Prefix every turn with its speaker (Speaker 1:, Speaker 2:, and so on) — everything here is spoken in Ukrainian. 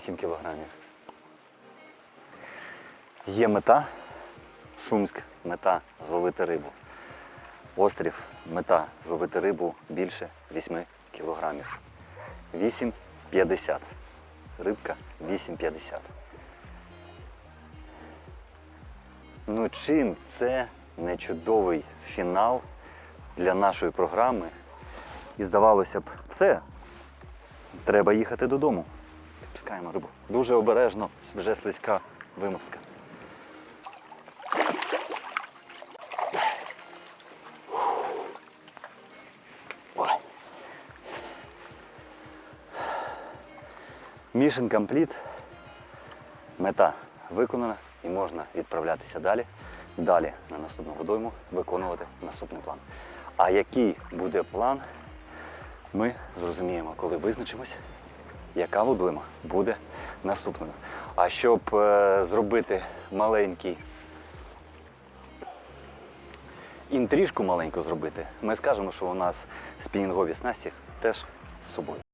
Speaker 1: 8 кілограмів. Є мета, Шумськ, мета зловити рибу. Острів, мета зловити рибу більше 8 кілограмів. 8,50. Рибка 8,50. Ну чим це не чудовий фінал для нашої програми? І здавалося б, все, треба їхати додому. Відпускаємо рибу. Дуже обережно, вже слизька вимостка. Mission complete. Мета виконана і можна відправлятися далі. Далі на наступну водойму виконувати наступний план. А який буде план, ми зрозуміємо, коли визначимось, яка водойма буде наступною. А щоб е, зробити маленький інтрижку маленьку зробити, ми скажемо, що у нас спінінгові снасті теж з собою.